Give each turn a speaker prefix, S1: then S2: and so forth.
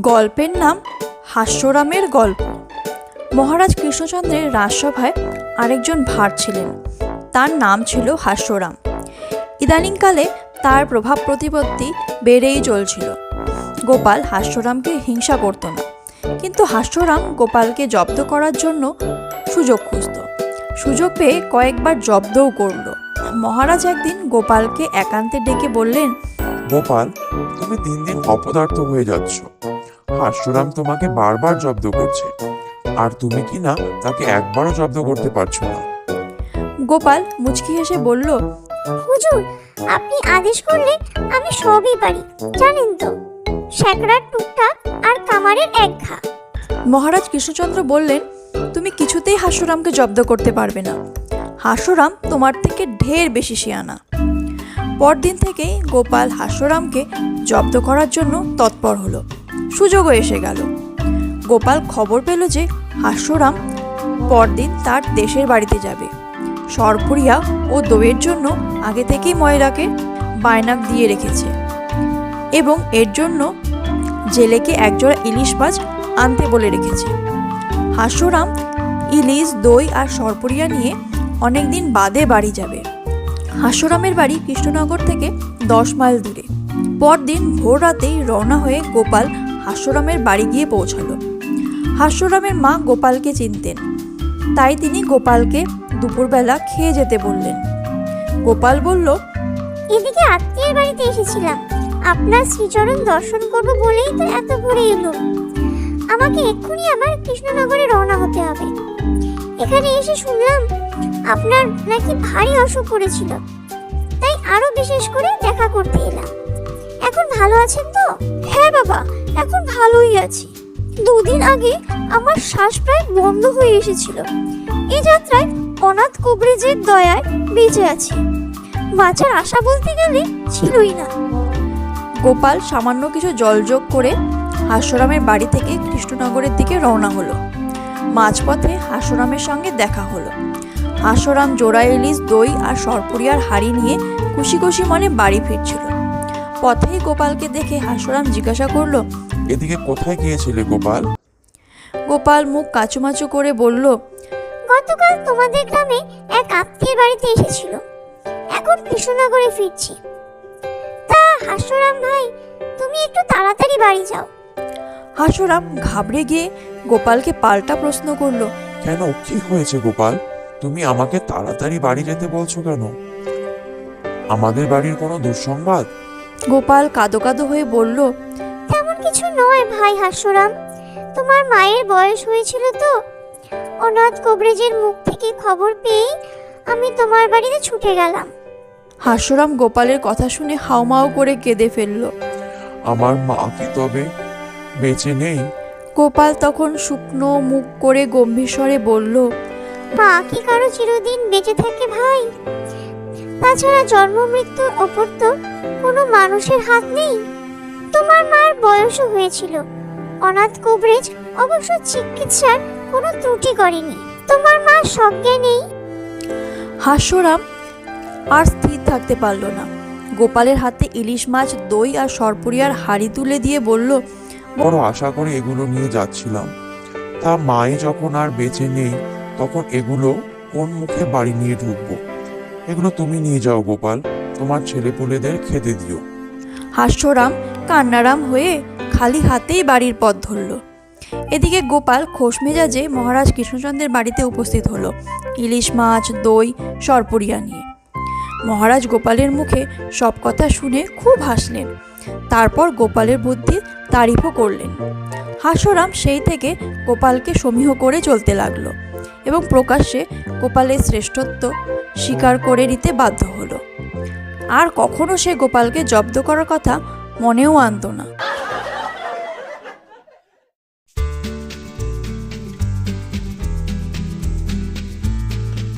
S1: গল্পের নাম হাস্যরামের গল্প। মহারাজ কৃষ্ণচন্দ্রের রাজসভায় আরেকজন ভার ছিলেন। তার নাম ছিল হাস্যরাম। ইদানিংকালে তার প্রভাব প্রতিপত্তি বেড়েই চলছিল। গোপাল হাস্যরামকে হিংসা করত না। কিন্তু হাস্যরাম গোপালকে জব্দ করার জন্য সুযোগ খুঁজত। সুযোগ পেয়ে কয়েকবার জব্দও করল। মহারাজ একদিন গোপালকে একান্তে ডেকে বললেন,
S2: গোপাল, তুমি দিন দিন অপদার্থ হয়ে যাচ্ছ। হাস্যরাম তোমাকে বারবার জব্দ করছে। আর তুমি কি না তাকে একবারও জব্দ করতে পারছ না?
S1: গোপাল মুচকি হেসে বলল
S3: হুজুর আপনি আদেশ করলে আমি সবই পারি জানেন তো। শ্যাকরার টুকটাক আর কামারের এক ঘা।
S1: মহারাজ কৃষ্ণচন্দ্র বললেন তুমি কিছুতেই হাস্যরামকে জব্দ করতে পারবে না। হাসুরাম তোমার থেকে ঢের বেশি শিয়ানা। পরদিন থেকেই গোপাল হাসুরামকে জব্দ করার জন্য তৎপর হলো। সুযোগও এসে গেল। গোপাল খবর পেল যে হাস্যরাম পরদিন তার দেশের বাড়িতে যাবে। সরপুরিয়া ও দইয়ের জন্য আগে থেকেই ময়রাকে বায়নাক দিয়ে রেখেছে এবং এর জন্য জেলেকে একজোড়া ইলিশ মাছ আনতে বলে রেখেছে। হাস্যরাম ইলিশ, দই আর সরপুরিয়া নিয়ে অনেকদিন বাদে বাড়ি যাবে। হাস্যরামের বাড়ি কৃষ্ণনগর থেকে দশ মাইল দূরে। পরদিন ভোর রাতেই রওনা হয়ে গোপাল হাস্যরামের বাড়ি গিয়ে পৌঁছালো। হাস্যরামের মা গোপালকে চিনতেন। তাই তিনি গোপালকে দুপুরবেলা খেয়ে যেতে বললেন। গোপাল বলল,
S3: এদিকে আত্মীয়ের বাড়িতে এসেছিলাম। আপনার শ্রীচরণ দর্শন করব বলেই তো এত ভোরে এলো। আমাকে এক্ষুনি আবার কৃষ্ণনগরে রওনা হতে হবে। এখানে এসে শুনলাম আপনার নাকি ভারী অসুখ করেছিল। তাই আরও বিশেষ করে দেখা করতে এলাম। এখন ভালো আছেন তো? হ্যাঁ বাবা এখন ভালোই আছি। দুদিন আগে আমার শ্বাস প্রায় বন্ধ হয়ে এসেছিল। এই যাত্রায় অনাথ কবরেজের দয়ায় বেঁচে আছি। বাঁচার আশা বলতে গেলে ছিলই না।
S1: গোপাল সামান্য কিছু জলযোগ করে হাসুরামের বাড়ি থেকে কৃষ্ণনগরের দিকে রওনা হলো। মাঝপথে হাসুরামের সঙ্গে দেখা হলো। হাসুরাম জোড়া ইলিশ, দই আর সরপুরিয়ার হাড়ি নিয়ে খুশি খুশি মনে বাড়ি ফিরছিল। পথেই গোপালকে দেখে হাস্যরাম জিজ্ঞাসা করল
S2: এদিকে কোথায় গিয়েছিলে গোপাল?
S1: গোপাল মুখ কাচুমাচু করে বলল
S3: গতকাল তোমাদের গ্রামে এক আত্মীয়ের বাড়িতে এসেছিল। এখন কৃষ্ণনগরে ফিরছি। তা হাস্যরাম ভাই তুমি একটু তাড়াতাড়ি বাড়ি যাও।
S1: হাস্যরাম ঘাবড়ে গিয়ে গোপালকে পাল্টা প্রশ্ন করল
S2: কেন? কি হয়েছে গোপাল? তুমি আমাকে তাড়াতাড়ি বাড়ি যেতে বলছো কেন? আমাদের বাড়ির কোনো দুঃসংবাদ?
S1: গোপাল কাদো কাদো হয়ে বলল
S3: কিছু নয় ভাই হাসুরাম। তোমার মায়ের বয়স হয়েছিল তো। অনাথ কবরেজের মুখ থেকে খবর পেয়েই আমি তোমার বাড়িতে ছুটে গেলাম।
S1: হাসুরাম গোপালের কথা শুনে হাউমাউ করে কেঁদে ফেলল।
S2: আমার মা কি তবে? বেঁচে নেই?
S1: গোপাল তখন শুকনো মুখ করে গম্ভীর স্বরে বলল
S3: মা কি কারও চিরদিন বেঁচে থাকে ভাই? তাছাড়া জন্ম মৃত্যুর ওপর তো কোনো মানুষের হাত নেই। তোমার মার বয়সও হয়েছিল। অনাথ কবরেজ অবশ্য চিকিৎসার কোনো ত্রুটি করেনি। তোমার মা সজ্ঞানেই
S1: হাস্যরাম আর স্থির থাকতে পারল না। গোপালের হাতে ইলিশ মাছ দই আর সরপুরিয়ার হাড়ি তুলে দিয়ে বলল
S2: বড় আশা করে এগুলো নিয়ে যাচ্ছিলাম। তা মাই যখন আর বেঁচে নেই তখন এগুলো কোন মুখে বাড়ি নিয়ে ঢুকবো? এগুলো তুমি নিয়ে যাও গোপাল তোমার ছেলেপুলেদের খেতে দিও।
S1: হাস্যরাম কান্নারাম হয়ে খালি হাতেই বাড়ির পথ ধরল। এদিকে গোপাল খোশ মেজাজে মহারাজ কৃষ্ণচন্দ্রের বাড়িতে উপস্থিত হলো, ইলিশ মাছ, দই, সরপরিয়া নিয়ে। মহারাজ গোপালের মুখে সব কথা শুনে খুব হাসলেন। তারপর গোপালের বুদ্ধি তারিফও করলেন। হাস্যরাম সেই থেকে গোপালকে সমীহ করে চলতে লাগল এবং প্রকাশ্যে গোপালের শ্রেষ্ঠত্ব স্বীকার করে নিতে বাধ্য হলো। আর কখনো সে গোপালকে জব্দ করার কথা মনেও আনতো না।